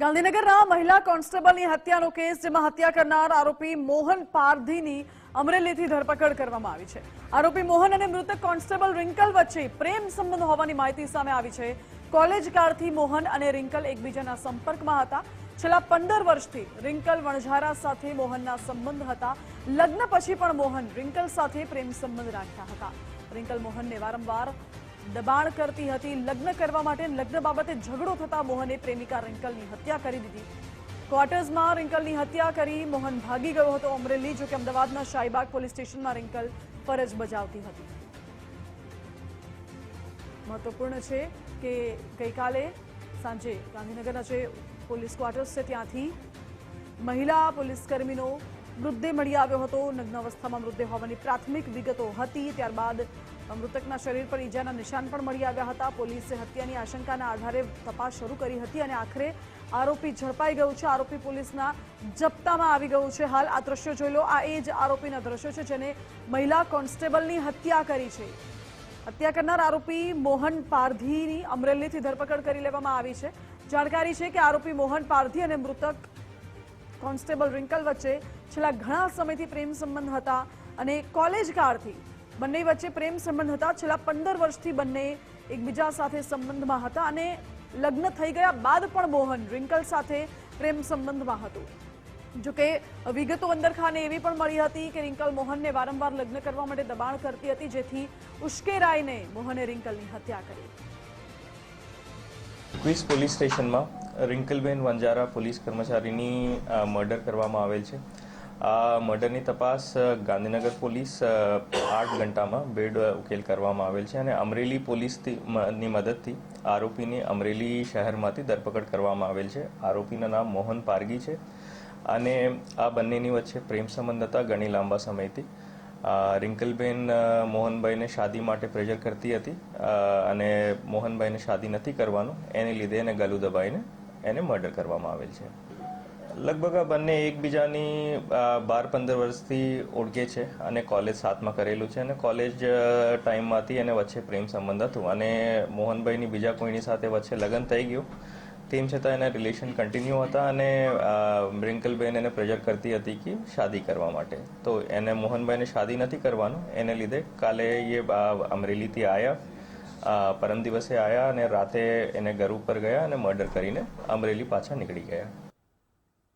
ગાંધીનગરના મહિલા કોન્સ્ટેબલની હત્યાનો કેસ, જેમાં હત્યા કરનાર આરોપી મોહન પારધીની અમરેલીથી ધરપકડ કરવામાં આવી છે. આરોપી મોહન અને મૃતક કોન્સ્ટેબલ રિંકલ વચ્ચે પ્રેમ સંબંધ હોવાની માહિતી સામે આવી છે. કોલેજ કાળથી મોહન અને રિંકલ એકબીજાના સંપર્કમાં હતા. છેલ્લા પંદર વર્ષથી રિંકલ વણઝારા સાથે મોહનના સંબંધ હતા. લગ્ન પછી પણ મોહન રિંકલ સાથે પ્રેમ સંબંધ રાખતા હતા. રિંકલ મોહનને વારંવાર દબાણ કરતી હતી. લગ્ન કરવા માટે લગ્ન બાબતે ઝઘડો થતા મોહને પ્રેમિકા રિંકલની હત્યા કરી દીધી. ક્વાર્ટર્સમાં રિંકલની હત્યા કરી મોહન ભાગી ગયો હતો અમરેલી જો કે અમદાવાદના શાહીબાગ પોલીસ સ્ટેશનમાં રિંકલ ફરજ બજાવતી હતી. મહત્વપૂર્ણ છે કે ગઈકાલે સાંજે ગાંધીનગરના જે પોલીસ ક્વાર્ટર્સ છે, ત્યાંથી મહિલા પોલીસકર્મીનો મૃતદેહ મળી આવ્યો હતો. નગ્ન અવસ્થામાં મૃતદેહ હોવાની પ્રાથમિક વિગતો હતી. ત્યારબાદ મૃતકના શરીર પર ઈજાના નિશાન પણ મળી આવ્યા હતા. પોલીસે હત્યાની આશંકાના આધારે તપાસ શરૂ કરી હતી અને આખરે આરોપી ઝડપાઈ ગયું છે. આરોપી પોલીસના જપ્તામાં આવી ગયું છે. હાલ આ દ્રશ્યો જોઈ લો. આ એ જ આરોપીના દ્રશ્યો છે જેને મહિલા કોન્સ્ટેબલની હત્યા કરી છે. હત્યા કરનાર આરોપી મોહન પારધીની અમરેલીથી ધરપકડ કરી લેવામાં આવી છે. જાણકારી છે કે આરોપી મોહન પારધી અને મૃતક કોન્સ્ટેબલ રિંકલ વચ્ચે છેલ્લા ઘણા સમયથી પ્રેમ સંબંધ હતા અને કોલેજ કાળથી બંને વચ્ચે પ્રેમ સંબંધ હતા. છેલ્લા પંદર વર્ષથી બંને એકબીજા સાથે સંબંધમાં હતા અને લગ્ન થઈ ગયા બાદ પણ મોહન રિંકલ સાથે પ્રેમ સંબંધમાં હતું. જોકે વિગતો અંદર ખાને એવી પણ મળી હતી કે રિંકલ મોહનને વારંવાર લગ્ન કરવા માટે દબાણ કરતી હતી, જેથી ઉશ્કેરાઈને મોહને રિંકલની હત્યા કરી. ક્વિઝ પોલીસ સ્ટેશનમાં રિંકલબેન વંજારા પોલીસ કર્મચારીની મર્ડર કરવામાં આવેલ છે. આ મર્ડરની તપાસ ગાંધીનગર પોલીસ આઠ ઘંટામાં બેડ ઉકેલ કરવામાં આવેલ છે અને અમરેલી પોલીસની મદદથી આરોપીની અમરેલી શહેરમાંથી ધરપકડ કરવામાં આવેલ છે. આરોપીનું નામ મોહન પારગી છે અને આ બંનેની વચ્ચે પ્રેમ સંબંધ હતા ઘણી લાંબા સમયથી. રિંકલબેન મોહનભાઈને શાદી માટે પ્રેશર કરતી હતી. અને મોહનભાઈને શાદી નથી કરવાનું. એને લીધે એને ગલું દબાઈને એને મર્ડર કરવામાં આવેલ છે. લગભગ આ બંને એકબીજાની બાર પંદર વર્ષથી ઓળખે છે અને કોલેજ સાથમાં કરેલું છે અને કોલેજ ટાઈમમાંથી એને વચ્ચે પ્રેમ સંબંધ હતું. અને મોહનભાઈની બીજા કોઈની સાથે વચ્ચે લગ્ન થઈ ગયું. તેમ છતાં એના રિલેશન કન્ટિન્યુ હતા અને રિંકલબેન એને પ્રેશર કરતી હતી કે શાદી કરવા માટે. તો એને મોહનભાઈને શાદી નથી કરવાનું. એને લીધે કાલે એ અમરેલીથી આવ્યા પરમ દિવસે આવ્યા અને રાતે એને ઘર ઉપર ગયા અને મર્ડર કરીને અમરેલી પાછા નીકળી ગયા.